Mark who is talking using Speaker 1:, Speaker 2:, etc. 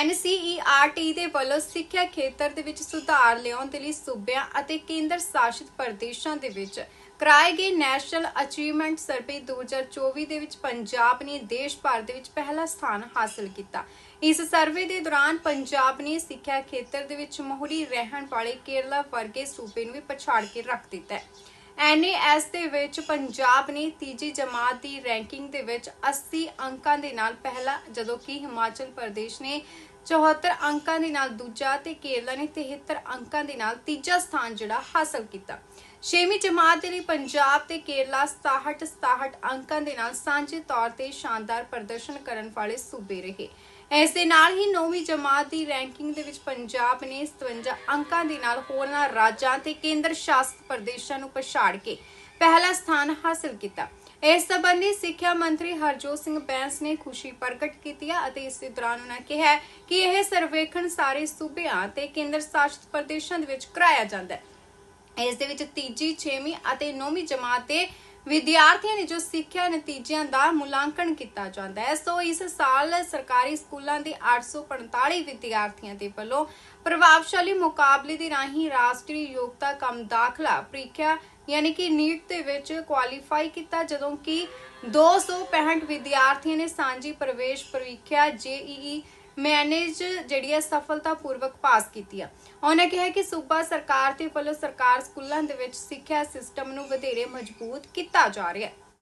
Speaker 1: NCERT ਦੇ ਵੱਲੋਂ ਸਿੱਖਿਆ ਖੇਤਰ ਦੇ ਵਿੱਚ ਸੁਧਾਰ ਲਿਆਉਣ ਦੇ ਲਈ ਸੂਬਿਆਂ ਅਤੇ ਕੇਂਦਰ ਸ਼ਾਸਿਤ ਪ੍ਰਦੇਸ਼ਾਂ ਦੇ ਵਿੱਚ ਕਰਾਏ ਗਏ ਨੈਸ਼ਨਲ ਅਚੀਵਮੈਂਟ ਸਰਵੇ 2024 ਦੇ ਵਿੱਚ ਪੰਜਾਬ ਨੇ ਦੇਸ਼ ਭਰ ਦੇ ਵਿੱਚ ਪਹਿਲਾ ਸਥਾਨ ਹਾਸਲ ਕੀਤਾ। ਇਸ ਸਰਵੇ ਦੇ ਦੌਰਾਨ ਪੰਜਾਬ ਨੇ ਸਿੱਖਿਆ ਖੇਤਰ ਦੇ ਵਿੱਚ ਮੋਹਰੀ ਰਹਿਣ ਵਾਲੇ ਕੇਰਲਾ ਵਰਗੇ ਸੂਬੇ ਨੂੰ ਵੀ ਪਛਾੜ ਕੇ ਰੱਖ ਦਿੱਤਾ ਹੈ। ਐਨਏਐਸ ਦੇ ਵਿੱਚ ਪੰਜਾਬ ਨੇ ਤੀਜੀ ਜਮਾਤ ਦੀ ਰੈਂਕਿੰਗ ਦੇ ਵਿੱਚ 80 ਅੰਕਾਂ ਦੇ ਨਾਲ ਪਹਿਲਾ, ਜਦੋਂ ਕਿ ਹਿਮਾਚਲ ਪ੍ਰਦੇਸ਼ ਨੇ 74 ਅੰਕਾਂ ਦੇ ਨਾਲ ਦੂਜਾ ਤੇ ਕੇਰਲਾ ਨੇ 73 ਅੰਕਾਂ ਦੇ ਨਾਲ ਤੀਜਾ ਸਥਾਨ ਜਿਹੜਾ ਹਾਸਲ ਕੀਤਾ। ਛੇਵੀਂ ਜਮਾਤ ਦੇ ਲਈ ਪੰਜਾਬ ਤੇ ਕੇਰਲਾ 67 67 ਅੰਕਾਂ ਦੇ ਨਾਲ ਸਾਂਝੇ ਤੌਰ ਤੇ ਸ਼ਾਨਦਾਰ ਪ੍ਰਦਰਸ਼ਨ ਕਰਨ ਵਾਲੇ ਸੂਬੇ ਰਹੇ। ਇਸ ਦੇ ਨਾਲ ਹੀ ਨੌਵੀਂ ਜਮਾਤ ਦੀ ਰੈਂਕਿੰਗ ਦੇ ਵਿੱਚ ਪੰਜਾਬ ਨੇ 57 ਅੰਕਾਂ ਦੇ ਨਾਲ ਹੋਰਨਾਂ ਰਾਜਾਂ ਤੇ ਕੇਂਦਰ ਸ਼ਾਸਿਤ ਪ੍ਰਦੇਸ਼ਾਂ ਨੂੰ ਪਛਾੜ ਕੇ ਪਹਿਲਾ ਸਥਾਨ ਹਾਸਲ ਕੀਤਾ। ਇਸ ਸਬੰਧੀ ਸਿੱਖਿਆ ਮੰਤਰੀ ਹਰਜੋਤ ਸਿੰਘ ਬੈਂਸ ਨੇ ਖੁਸ਼ੀ ਪ੍ਰਗਟ ਕੀਤੀ ਅਤੇ ਇਸ ਦੌਰਾਨ ਉਹਨਾਂ ਕਿਹਾ ਕਿ ਇਹ ਸਰਵੇਖਣ ਸਾਰੇ ਸੂਬਿਆਂ ਤੇ ਕੇਂਦਰ ਸ਼ਾਸਿਤ ਪ੍ਰਦੇਸ਼ਾਂ ਦੇ ਵਿੱਚ ਕਰਾਇਆ ਜਾਂਦਾ ਹੈ। ਇਸ ਦੇ ਵਿੱਚ ਤੀਜੀ 6ਵੀਂ ਅਤੇ 9ਵੀਂ ਜਮਾਤ ਦੇ ਵਿਦਿਆਰਥੀਆਂ ਨੇ ਜੋ ਸਿੱਖਿਆ ਨਤੀਜਿਆਂ ਦਾ ਮੁਲਾਂਕਣ ਕੀਤਾ ਜਾਂਦਾ ਹੈ, ਸੋ ਇਸ ਸਾਲ ਸਰਕਾਰੀ ਸਕੂਲਾਂ ਦੇ 845 ਵਿਦਿਆਰਥੀਆਂ ਦੇ ਵੱਲੋਂ ਪ੍ਰਭਾਵਸ਼ਾਲੀ ਮੁਕਾਬਲੇ ਦੇ ਰਾਹੀਂ ਰਾਸ਼ਟਰੀ ਯੋਗਤਾ ਕਮ ਦਾਖਲਾ ਪ੍ਰੀਖਿਆ ਯਾਨੀ ਕਿ ਨੀਟ ਦੇ ਵਿੱਚ ਕੁਆਲੀਫਾਈ ਕੀਤਾ, ਜਦੋਂ ਕਿ 265 ਵਿਦਿਆਰਥੀਆਂ ਨੇ ਸਾਂਝੀ ਪ੍ਰਵੇਸ਼ ਪ੍ਰੀਖਿਆ ਜੇਈਈ ਮੈਨੇਜ ਜਿਹੜੀ ਹੈ ਸਫਲਤਾਪੂਰਵਕ ਪਾਸ ਕੀਤੀ ਆ। ਉਹਨਾਂ ਕਿਹਾ ਕਿ ਸੂਬਾ ਸਰਕਾਰ ਤੇ ਵੱਲੋਂ ਸਰਕਾਰ ਸਕੂਲਾਂ ਦੇ ਵਿੱਚ ਸਿੱਖਿਆ ਸਿਸਟਮ ਨੂੰ ਵਧੇਰੇ ਮਜ਼ਬੂਤ ਕੀਤਾ ਜਾ ਰਿਹਾ ਹੈ।